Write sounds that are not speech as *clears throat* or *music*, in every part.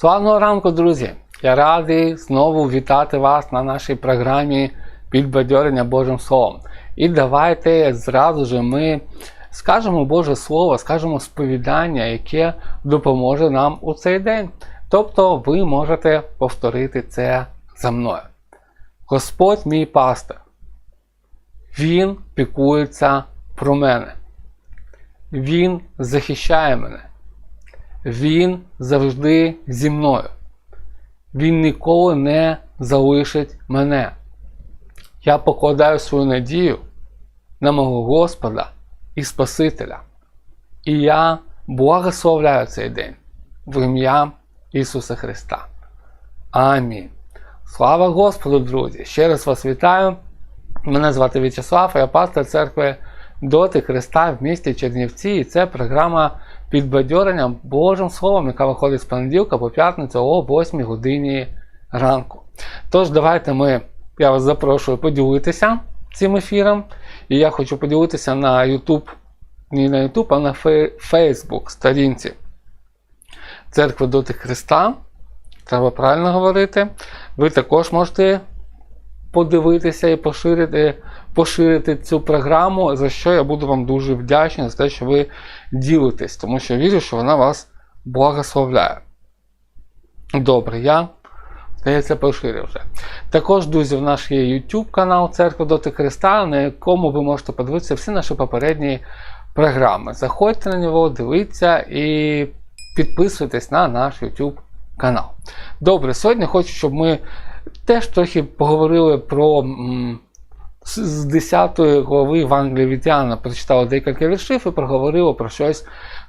Славного ранку, друзі! Я радий знову вітати вас на нашій програмі підбадьорення Божим Словом. І давайте зразу ж ми скажемо Боже Слово, скажемо сповідання, яке допоможе нам у цей день. Тобто ви можете повторити це за мною. Господь мій пастир. Він пікується про мене. Він захищає мене. Він завжди зі мною. Він ніколи не залишить мене. Я покладаю свою надію на мого Господа і Спасителя. І я благословляю цей день в ім'я Ісуса Христа. Амінь. Слава Господу, друзі! Ще раз вас вітаю. Мене звати В'ячеслав, я пастор церкви Доти Христа в місті Чернівці. І це програма підбадьорення Божим Словом, яка виходить з понеділка по п'ятницю о 8 годині ранку. Тож, давайте ми, я вас запрошую поділитися цим ефіром. І я хочу поділитися на YouTube, не на YouTube, а на Facebook сторінці Церкви Доти Христа. Треба правильно говорити. Ви також можете подивитися і поширити поширити цю програму, за що я буду вам дуже вдячний за те, що ви ділитесь, тому що вірю, що вона вас благословляє. Добре, я здається, поширив вже. Також, друзі, в нас є YouTube канал Церква Доти Христа, на якому ви можете подивитися всі наші попередні програми. Заходьте на нього, дивіться і підписуйтесь на наш YouTube канал. Добре, сьогодні хочу, щоб ми теж трохи поговорили про. З 10 глави Євангелія від Іоанна прочитали декілька віршів і проговорили про щось,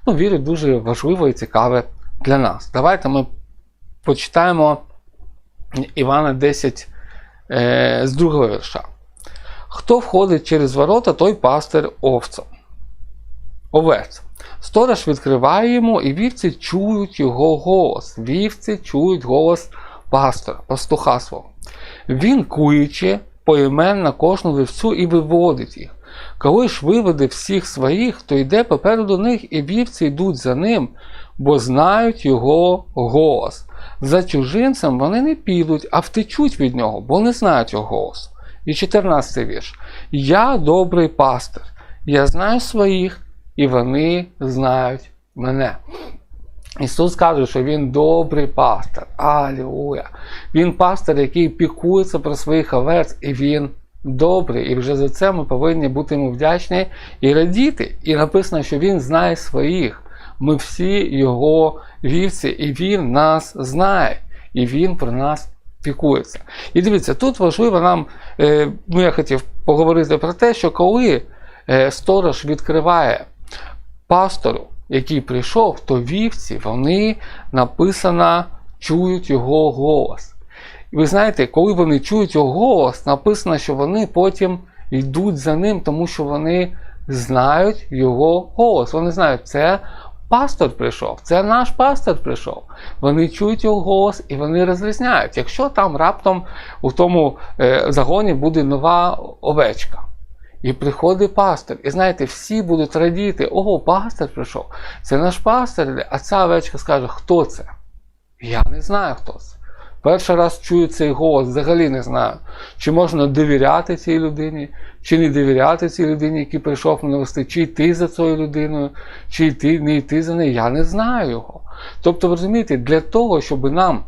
ну, вірю, дуже важливе і цікаве для нас. Давайте ми почитаємо Івана 10 е, з другого вірша. Хто входить через ворота, той пастир овцем. Овець. Сторож відкриває йому, і вівці чують його голос. Вівці чують голос пастора, пастуха свого. Він куючи, поіменно кожну вівцю і виводить їх. Коли ж виведе всіх своїх, то йде попереду них, і вівці йдуть за ним, бо знають його голос. За чужинцем вони не підуть, а втечуть від нього, бо не знають його голосу. І 14 вірш. Я добрий пастир, я знаю своїх, і вони знають мене. Ісус каже, що Він добрий пастор. Алілуя! Він пастор, який пікується про своїх овець, і він добрий. І вже за це ми повинні бути йому вдячні і радіти. І написано, що Він знає своїх. Ми всі його вівці, і Він нас знає, і Він про нас пікується. І дивіться, тут важливо нам, ну я хотів поговорити про те, що коли сторож відкриває пастору, який прийшов, то вівці, вони написано, чують його голос. І ви знаєте, коли вони чують його голос, написано, що вони потім йдуть за ним, тому що вони знають його голос. Вони знають, це пастор прийшов, це наш пастор прийшов. Вони чують його голос і вони розрізняють, якщо там раптом у тому е, загоні буде нова овечка. І приходить пастор. І знаєте, всі будуть радіти, ого, пастор прийшов. Це наш пастор, а ця овечка скаже, хто це? Я не знаю, хто це. Перший раз чую цей голос, взагалі не знаю, чи можна довіряти цій людині, чи не довіряти цій людині, який прийшов мене вести, чи йти за цією людиною, чи йти, не йти за нею. Я не знаю його. Тобто, розумієте, для того, щоб нам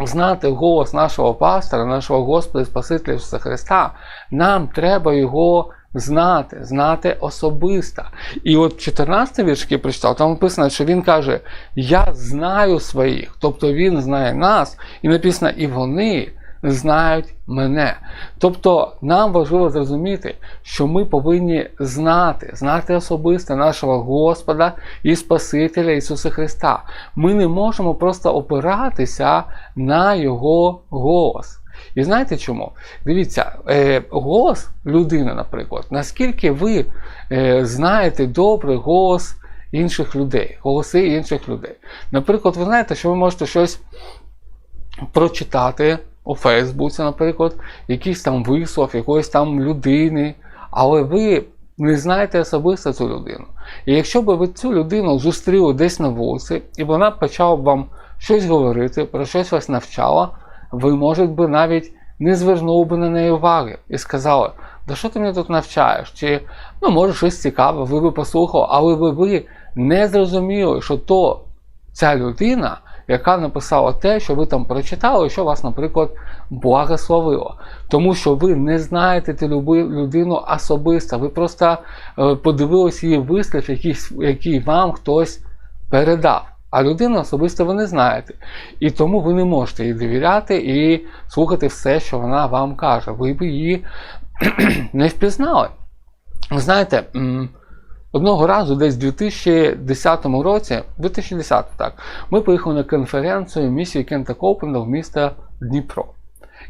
знати голос нашого пастора, нашого Господа Спасителя Ісуса Христа, нам треба його знати, знати особисто. І от 14 вірш, який прочитав, там написано, що він каже: Я знаю своїх, тобто Він знає нас, і написано, і вони знають мене. Тобто нам важливо зрозуміти, що ми повинні знати, знати особисто нашого Господа і Спасителя Ісуса Христа. Ми не можемо просто опиратися на Його голос. І знаєте чому? Дивіться, е, голос людини, наприклад, наскільки ви е, знаєте добре голос інших людей, голоси інших людей. Наприклад, ви знаєте, що ви можете щось прочитати у Фейсбуці, наприклад, якийсь там вислов, якоїсь там людини, але ви не знаєте особисто цю людину. І якщо б ви цю людину зустріли десь на вулиці, і вона почала б вам щось говорити, про щось вас навчала, ви, може би, навіть не звернули би на неї уваги і сказали, да що ти мене тут навчаєш? Чи ну, може щось цікаве, ви би послухали, але ви, ви не зрозуміли, що то ця людина, яка написала те, що ви там прочитали, що вас, наприклад, благословило. Тому що ви не знаєте людину особисто, ви просто е, подивились її вислів, який, який вам хтось передав. А людину особисто ви не знаєте. І тому ви не можете їй довіряти і слухати все, що вона вам каже. Ви б її *clears throat* не впізнали. Знаєте, одного разу, десь в 2010 році, 2010, так, ми поїхали на конференцію місії Кента Копленда в місто Дніпро.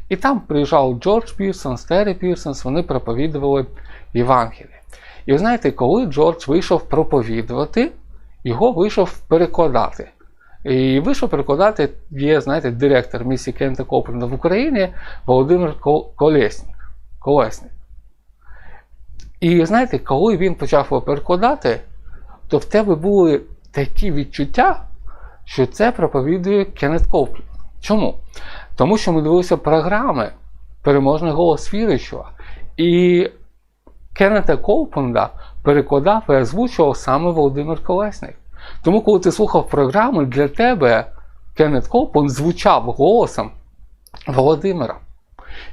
І там приїжджав Джордж Пірсон, Стері Пірсонс, вони проповідували Євангеліє. І ви знаєте, коли Джордж вийшов проповідувати, його вийшов перекладати. І вийшов перекладати є, знаєте, директор місії Кента Копленда в Україні Володимир Кол- Колесник. Колесник. І знаєте, коли він почав його перекладати, то в тебе були такі відчуття, що це проповідує Кеннет Коплін. Чому? Тому що ми дивилися програми Переможний голос віруючого. І Кеннета Коупленда перекладав і озвучував саме Володимир Колесник. Тому, коли ти слухав програми, для тебе Кеннет Коупленд звучав голосом Володимира.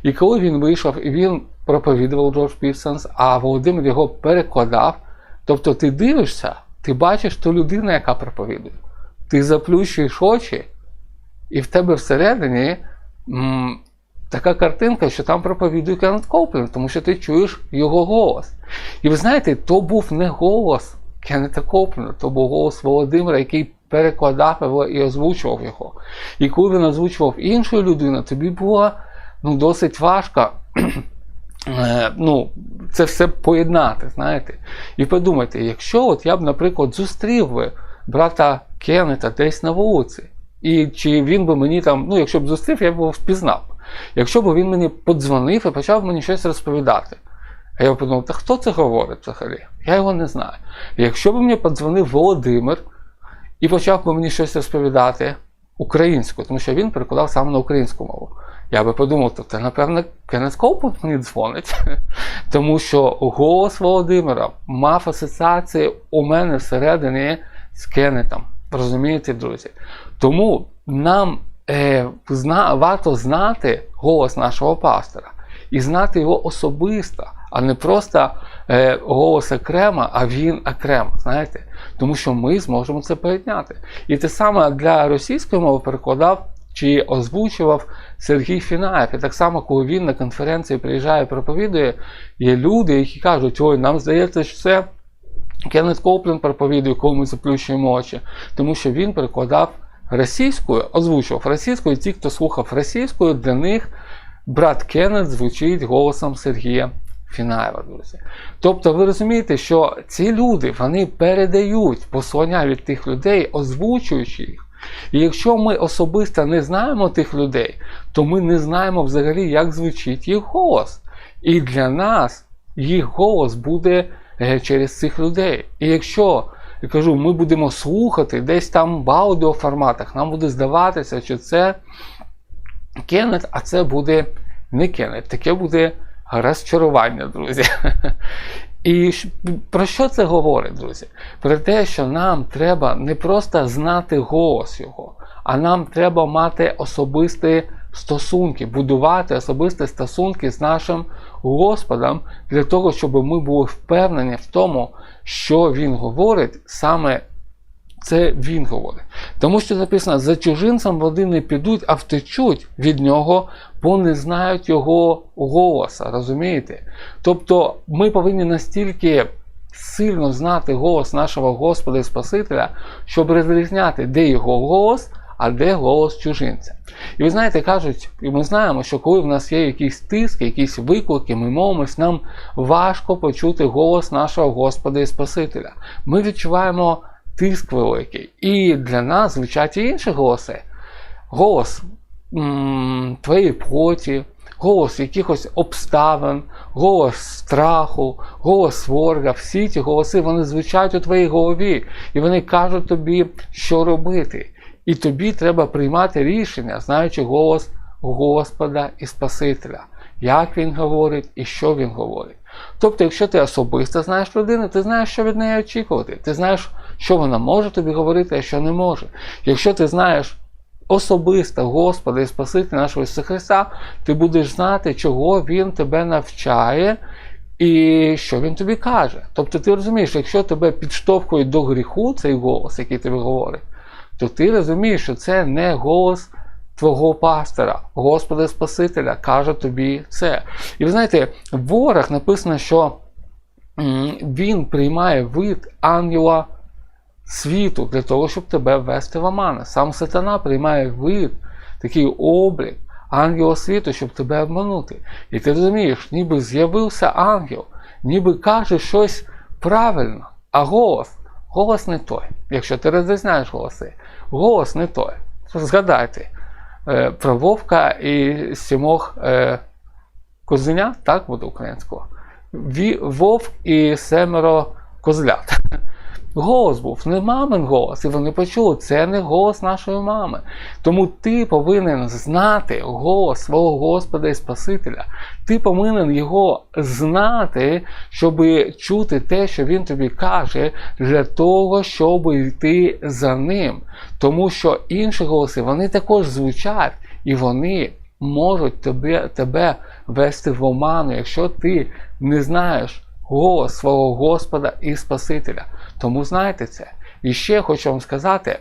І коли він вийшов і він проповідував Джордж Пірсонс, а Володимир його перекладав, тобто ти дивишся, ти бачиш ту людину, яка проповідує. Ти заплющуєш очі, і в тебе всередині м, така картинка, що там проповідує Кеннет Коупленд, тому що ти чуєш його голос. І ви знаєте, то був не голос Кеннета Копленда, то був голос Володимира, який перекладав його і озвучував його. І коли він озвучував іншу людину, тобі було ну, досить важко ну, це все поєднати, знаєте. І подумайте, якщо от я б, наприклад, зустрів би брата Кеннета десь на вулиці, і чи він би мені там, ну, якщо б зустрів, я б його впізнав. Якщо б він мені подзвонив і почав мені щось розповідати. А я подумав, та хто це говорить взагалі? Я його не знаю. Якщо б мені подзвонив Володимир і почав би мені щось розповідати українською, тому що він перекладав саме на українську мову. Я би подумав, то це, напевно, Кеннет Коупленд мені дзвонить. *laughs* Тому що голос Володимира мав асоціації у мене всередині з Кеннетом. Розумієте, друзі? Тому нам е, зна, варто знати голос нашого пастора і знати його особисто, а не просто е, голос окремо, а він окремо. Знаєте? Тому що ми зможемо це поєднати. І те саме для російської мови перекладав чи озвучував Сергій Фінаєв. І так само, коли він на конференції приїжджає і проповідує, є люди, які кажуть, ой, нам здається, що це Кеннет Коплен проповідує, коли ми заплющуємо очі, тому що він перекладав російською, озвучував російською, і ті, хто слухав російською, для них брат Кеннет звучить голосом Сергія Фінаєва, друзі. Тобто ви розумієте, що ці люди вони передають послання від тих людей, озвучуючи їх. І якщо ми особисто не знаємо тих людей, то ми не знаємо взагалі, як звучить їх голос. І для нас їх голос буде е, через цих людей. І якщо я кажу, ми будемо слухати десь там в аудіоформатах, нам буде здаватися, що це Кеннет, а це буде не Кеннет. Таке буде розчарування, друзі. *laughs* І про що це говорить, друзі? Про те, що нам треба не просто знати голос його, а нам треба мати особисті стосунки, будувати особисті стосунки з нашим Господом для того, щоб ми були впевнені в тому, що Він говорить, саме це Він говорить. Тому що записано, за чужинцем води не підуть, а втечуть від нього, бо не знають його голоса. Розумієте? Тобто ми повинні настільки сильно знати голос нашого Господа і Спасителя, щоб розрізняти, де його голос, а де голос чужинця. І ви знаєте, кажуть, і ми знаємо, що коли в нас є якісь тиски, якісь виклики, ми мовимось, нам важко почути голос нашого Господа і Спасителя. Ми відчуваємо тиск великий. І для нас звучать і інші голоси. Голос твоєї плоті, голос якихось обставин, голос страху, голос ворога. Всі ці голоси вони звучать у твоїй голові, і вони кажуть тобі, що робити. І тобі треба приймати рішення, знаючи голос Господа і Спасителя, як він говорить і що він говорить. Тобто, якщо ти особисто знаєш людину, ти знаєш, що від неї очікувати. Ти знаєш, що вона може тобі говорити, а що не може. Якщо ти знаєш особисто Господа і Спасителя нашого Ісуса Христа, ти будеш знати, чого Він тебе навчає. І що він тобі каже? Тобто ти розумієш, якщо тебе підштовхує до гріху цей голос, який тобі говорить, то ти розумієш, що це не голос твого пастора, Господа Спасителя, каже тобі це. І ви знаєте, в ворах написано, що він приймає вид ангела світу для того, щоб тебе ввести в оману. Сам сатана приймає вид, такий облік ангела світу, щоб тебе обманути. І ти розумієш, ніби з'явився ангел, ніби каже щось правильно, а голос, голос не той. Якщо ти розрізняєш голоси, голос не той. Згадайте е, про Вовка і сімох е, козеня, так буде українською. Вовк і семеро козлят. Голос був не мамин голос, і вони почули, це не голос нашої мами. Тому ти повинен знати голос свого Господа і Спасителя. Ти повинен його знати, щоб чути те, що він тобі каже, для того, щоб йти за ним. Тому що інші голоси вони також звучать, і вони можуть тебе, тебе вести в оману, якщо ти не знаєш голос свого Господа і Спасителя. Тому знайте це. І ще хочу вам сказати: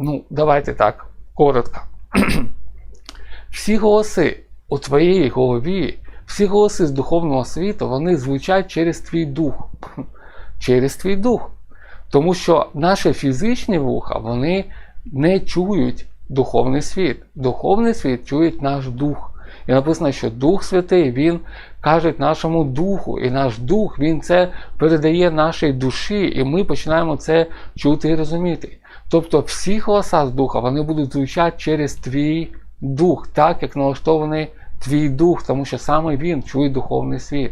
ну, давайте так, коротко. *clears throat* Всі голоси у твоїй голові, всі голоси з духовного світу, вони звучать через твій дух. *clears throat* Через твій дух. Тому що наші фізичні вуха, вони не чують духовний світ. Духовний світ чує наш дух. І написано, що Дух Святий, Він каже нашому духу, і наш дух Він це передає нашій душі, і ми починаємо це чути і розуміти. Тобто всі голоса з духа вони будуть звучати через твій дух, так як налаштований твій дух, тому що саме він чує духовний світ.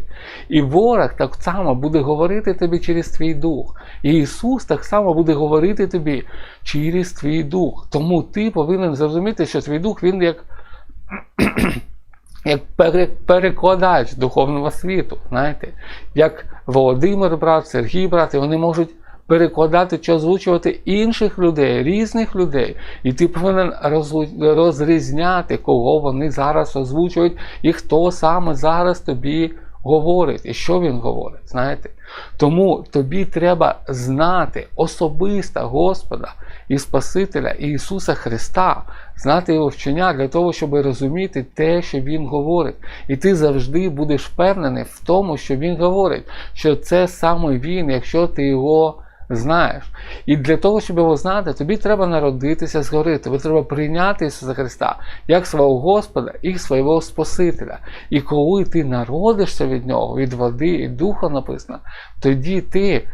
І ворог так само буде говорити тобі через твій дух. І Ісус так само буде говорити тобі через твій дух. Тому ти повинен зрозуміти, що твій дух він як як перекладач духовного світу, знаєте, як Володимир брат, Сергій брат, вони можуть перекладати чи озвучувати інших людей, різних людей. І ти повинен розрізняти, кого вони зараз озвучують, і хто саме зараз тобі говорить, і що він говорить. Знаєте? Тому тобі треба знати особисто Господа і Спасителя Ісуса Христа, знати Його вчення для того, щоб розуміти те, що Він говорить. І ти завжди будеш впевнений в тому, що Він говорить, що це саме Він, якщо ти його знаєш. І для того, щоб його знати, тобі треба народитися згори, тобі треба прийняти Ісуса Христа як свого Господа і свого Спасителя. І коли ти народишся від Нього, від води і духа написано, тоді ти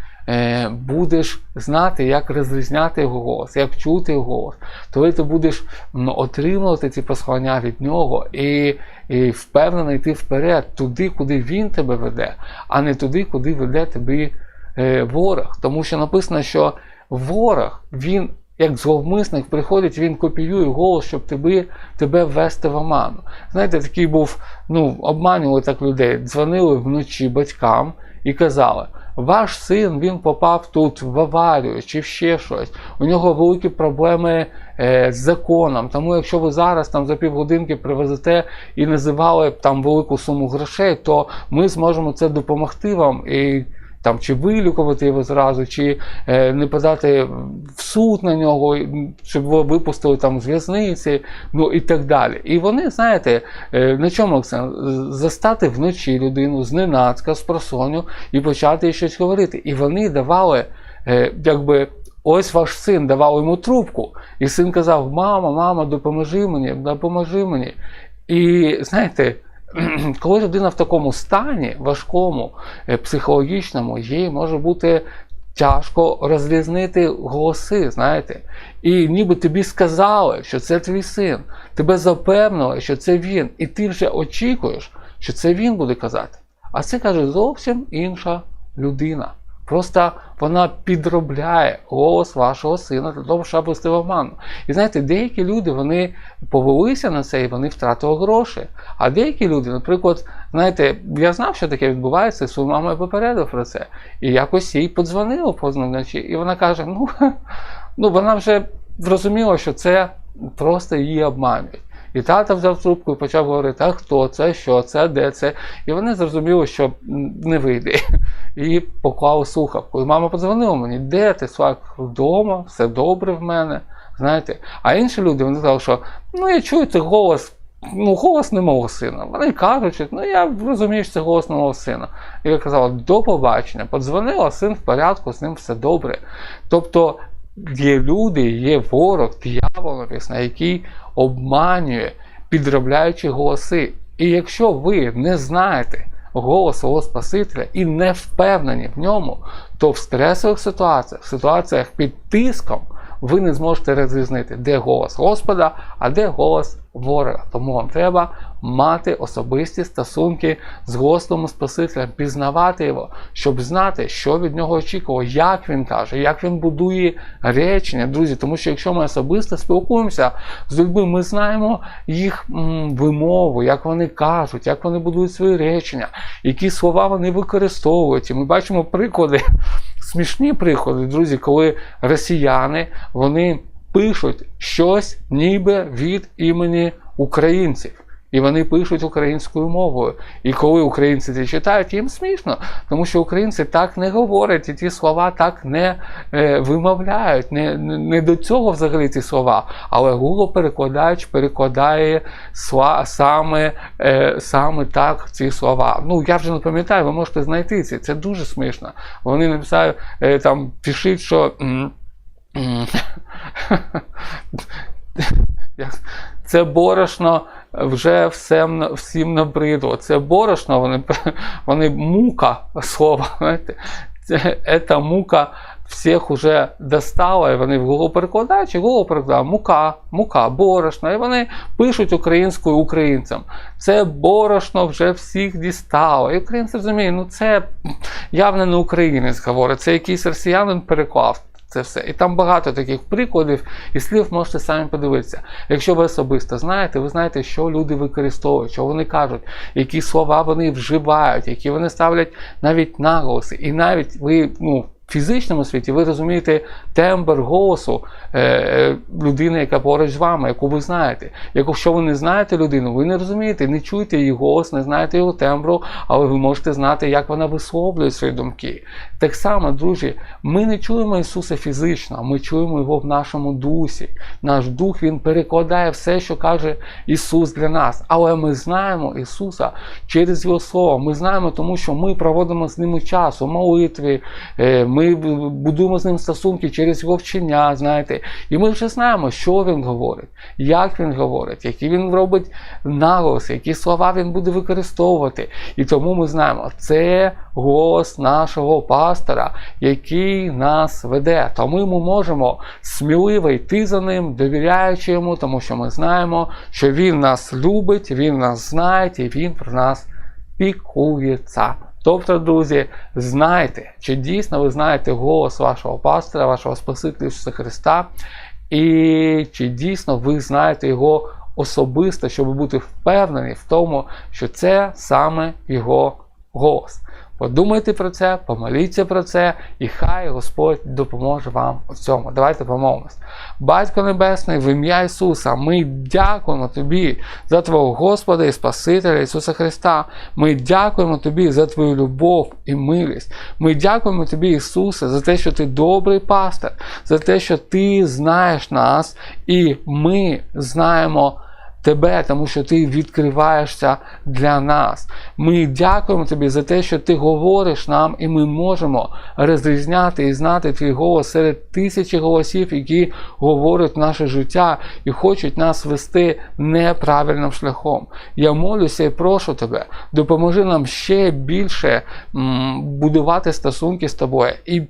будеш знати, як розрізняти його голос, як чути голос. Тоді ти будеш м, отримувати ці послання від нього і, і впевнено йти вперед, туди, куди він тебе веде, а не туди, куди веде тобі е, ворог. Тому що написано, що ворог, він. Як зловмисник приходить, він копіює голос, щоб тебе, тебе ввести в оману. Знаєте, такий був, ну, обманювали так людей, дзвонили вночі батькам і казали, ваш син він попав тут в аварію чи ще щось. У нього великі проблеми е, з законом. Тому якщо ви зараз там за півгодинки привезете і називали там велику суму грошей, то ми зможемо це допомогти вам і там чи вилікувати його зразу, чи е, не подати в суд на нього, щоб його випустили там з в'язниці, ну і так далі. І вони, знаєте, е, на чому акцент? Застати вночі людину зненацька, з просоню і почати щось говорити. І вони давали, е, якби. Ось ваш син давав йому трубку, і син казав: Мама, мама, допоможи мені, допоможи мені. І знаєте, *clears throat* коли людина в такому стані, важкому, е, психологічному, їй може бути тяжко розрізнити голоси, знаєте. І ніби тобі сказали, що це твій син, тебе запевнили, що це він, і ти вже очікуєш, що це він буде казати. А це каже зовсім інша людина. Просто вона підробляє голос вашого сина для того, щоб вести в обману. І знаєте, деякі люди вони повелися на це і вони втратили гроші. А деякі люди, наприклад, знаєте, я знав, що таке відбувається, і свою маму я попередив про це. І якось їй подзвонило поздно вночі, і вона каже: ну, *laughs* ну вона вже зрозуміла, що це просто її обманюють. І тато взяв трубку і почав говорити, а хто це, що це, де це. І вони зрозуміли, що не вийде. І поклали слухавку. І мама подзвонила мені, де ти, Слак, вдома, все добре в мене. знаєте. А інші люди вони сказали, що ну я чую цей голос. Ну, голос не мого сина. Вони кажуть, ну я розумію, що це голос не мого сина. І я казала, до побачення, подзвонила, син в порядку, з ним все добре. Тобто є люди, є ворог, диявол написано, який обманює, підробляючи голоси. І якщо ви не знаєте голос свого Спасителя і не впевнені в ньому, то в стресових ситуаціях, в ситуаціях під тиском, ви не зможете розрізнити, де голос Господа, а де голос ворога. Тому вам треба мати особисті стосунки з Господом Спасителем, пізнавати його, щоб знати, що від нього очікувало, як він каже, як він будує речення, друзі. Тому що якщо ми особисто спілкуємося з людьми, ми знаємо їх вимову, як вони кажуть, як вони будують свої речення, які слова вони використовують. І ми бачимо приклади, смішні приклади, друзі, коли росіяни вони пишуть щось ніби від імені українців. І вони пишуть українською мовою. І коли українці це читають, їм смішно, тому що українці так не говорять, і ті слова так не е, вимовляють. Не не до цього взагалі ці слова. Але Google перекладач перекладає сла, саме е, саме так ці слова. Ну я вже не пам'ятаю, ви можете знайти це. Це дуже смішно. Вони написали е, там, пишіть, що. *laughs* Це борошно вже всем, всім набридло. Це борошно, вони вони мука слово. знаєте, мука всіх вже достала, і вони в Google перекладають, і Google перекладає мука, мука, борошно. І вони пишуть українською українцям. Це борошно вже всіх дістало. І українці розуміють, ну це явно не українець говорить, це якийсь росіянин переклав це все. І там багато таких прикладів і слів можете самі подивитися. Якщо ви особисто знаєте, ви знаєте, що люди використовують, що вони кажуть, які слова вони вживають, які вони ставлять навіть наголоси. І навіть ви, ну фізичному світі ви розумієте тембр голосу е, е, людини, яка поруч з вами, яку ви знаєте. Якщо ви не знаєте людину, ви не розумієте, не чуєте її голос, не знаєте його тембру, але ви можете знати, як вона висловлює свої думки. Так само, друзі, ми не чуємо Ісуса фізично, ми чуємо Його в нашому дусі. Наш дух Він перекладає все, що каже Ісус для нас. Але ми знаємо Ісуса через Його Слово. Ми знаємо, тому що ми проводимо з ним час у молитві. Е, ми будуємо з ним стосунки через його вчення, знаєте, і ми вже знаємо, що він говорить, як він говорить, які він робить наголоси, які слова він буде використовувати. І тому ми знаємо, це голос нашого пастора, який нас веде. Тому ми можемо сміливо йти за ним, довіряючи йому, тому що ми знаємо, що він нас любить, він нас знає і він про нас пікується. Тобто, друзі, знайте, чи дійсно ви знаєте голос вашого пастора, вашого Спасителя Ісуса Христа, і чи дійсно ви знаєте його особисто, щоб бути впевнені в тому, що це саме його голос. Подумайте про це, помоліться про це, і хай Господь допоможе вам у цьому. Давайте помолимось. Батько Небесний, в ім'я Ісуса, ми дякуємо Тобі за Твого Господа і Спасителя Ісуса Христа. Ми дякуємо Тобі за Твою любов і милість. Ми дякуємо Тобі, Ісусе, за те, що Ти добрий пастор, за те, що Ти знаєш нас, і ми знаємо тебе, тому що ти відкриваєшся для нас. Ми дякуємо тобі за те, що ти говориш нам, і ми можемо розрізняти і знати твій голос серед тисячі голосів, які говорять наше життя і хочуть нас вести неправильним шляхом. Я молюся і прошу тебе, допоможи нам ще більше будувати стосунки з тобою. і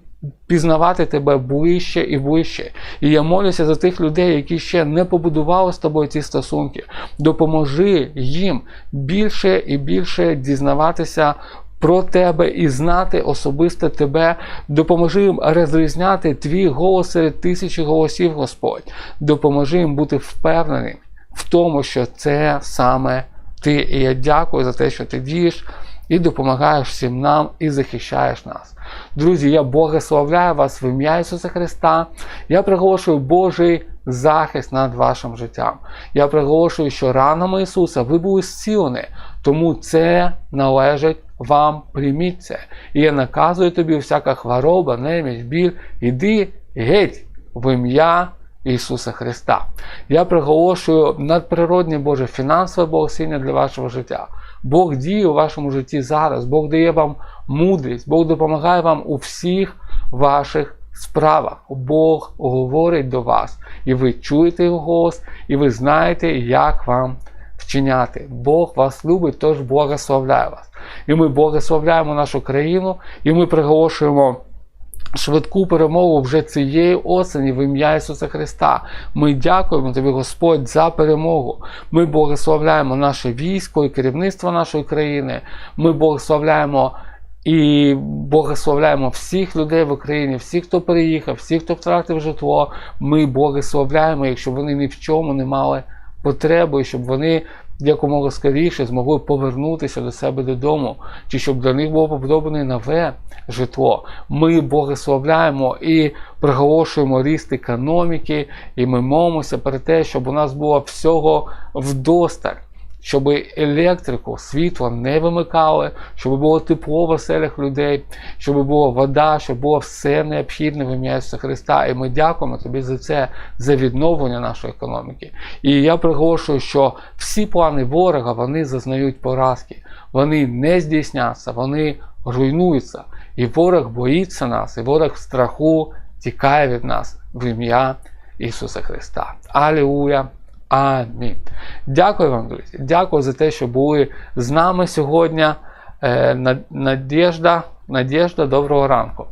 пізнавати тебе ближче і ближче. І я молюся за тих людей, які ще не побудували з тобою ці стосунки. Допоможи їм більше і більше дізнаватися про тебе і знати особисто тебе. Допоможи їм розрізняти твій голос серед тисячі голосів, Господь. Допоможи їм бути впевненим в тому, що це саме ти. І я дякую за те, що ти дієш і допомагаєш всім нам і захищаєш нас. Друзі, я благословляю вас в ім'я Ісуса Христа. Я приголошую Божий захист над вашим життям. Я приголошую, що ранами Ісуса ви були зцілені, тому це належить вам прийміть це. І я наказую тобі всяка хвороба, неміч, біль, іди геть в ім'я Ісуса Христа. Я приголошую надприродне Боже фінансове благословення для вашого життя. Бог діє у вашому житті зараз, Бог дає вам мудрість, Бог допомагає вам у всіх ваших справах. Бог говорить до вас, і ви чуєте його голос, і ви знаєте, як вам вчиняти. Бог вас любить, тож благословляє вас. І ми благословляємо нашу країну, і ми приголошуємо. Швидку перемогу вже цієї осені в ім'я Ісуса Христа. Ми дякуємо тобі, Господь, за перемогу. Ми благословляємо наше військо і керівництво нашої країни. Ми благословляємо і благословляємо всіх людей в Україні, всіх, хто переїхав, всіх, хто втратив житло. Ми благословляємо, якщо вони ні в чому не мали потреби, щоб вони якомога скоріше змогли повернутися до себе додому, чи щоб для них було побудоване нове житло. Ми благословляємо і приголошуємо ріст економіки, і ми молимося про те, щоб у нас було всього вдосталь. Щоб електрику, світло не вимикали, щоб було тепло в оселях людей, щоб була вода, щоб було все необхідне в ім'я Ісуса Христа. І ми дякуємо тобі за це, за відновлення нашої економіки. І я приголошую, що всі плани ворога вони зазнають поразки, вони не здійсняться, вони руйнуються. І ворог боїться нас, і ворог в страху тікає від нас в ім'я Ісуса Христа. Алілуя! Амінь. Дякую вам, друзі. Дякую за те, що були з нами сьогодні. Е, Надіжда, Надіжда, доброго ранку.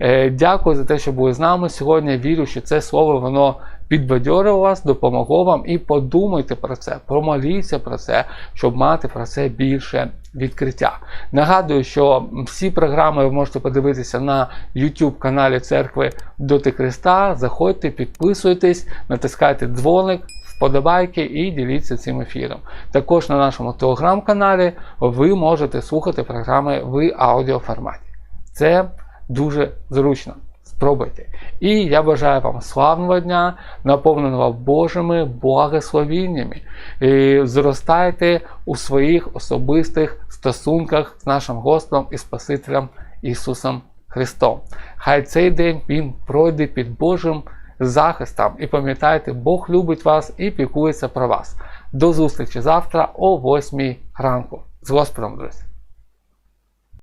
Е, дякую за те, що були з нами сьогодні. Вірю, що це слово воно підбадьорило вас, допомогло вам. І подумайте про це, промоліться про це, щоб мати про це більше відкриття. Нагадую, що всі програми ви можете подивитися на YouTube каналі Церкви Доти Христа. Заходьте, підписуйтесь, натискайте дзвоник вподобайки і діліться цим ефіром. Також на нашому телеграм-каналі ви можете слухати програми в аудіоформаті. Це дуже зручно. Спробуйте. І я бажаю вам славного дня, наповненого Божими благословіннями. І Зростайте у своїх особистих стосунках з нашим Господом і Спасителем Ісусом Христом. Хай цей день він пройде під Божим захистом. І пам'ятайте, Бог любить вас і пікується про вас. До зустрічі завтра о 8 ранку. З Господом, друзі!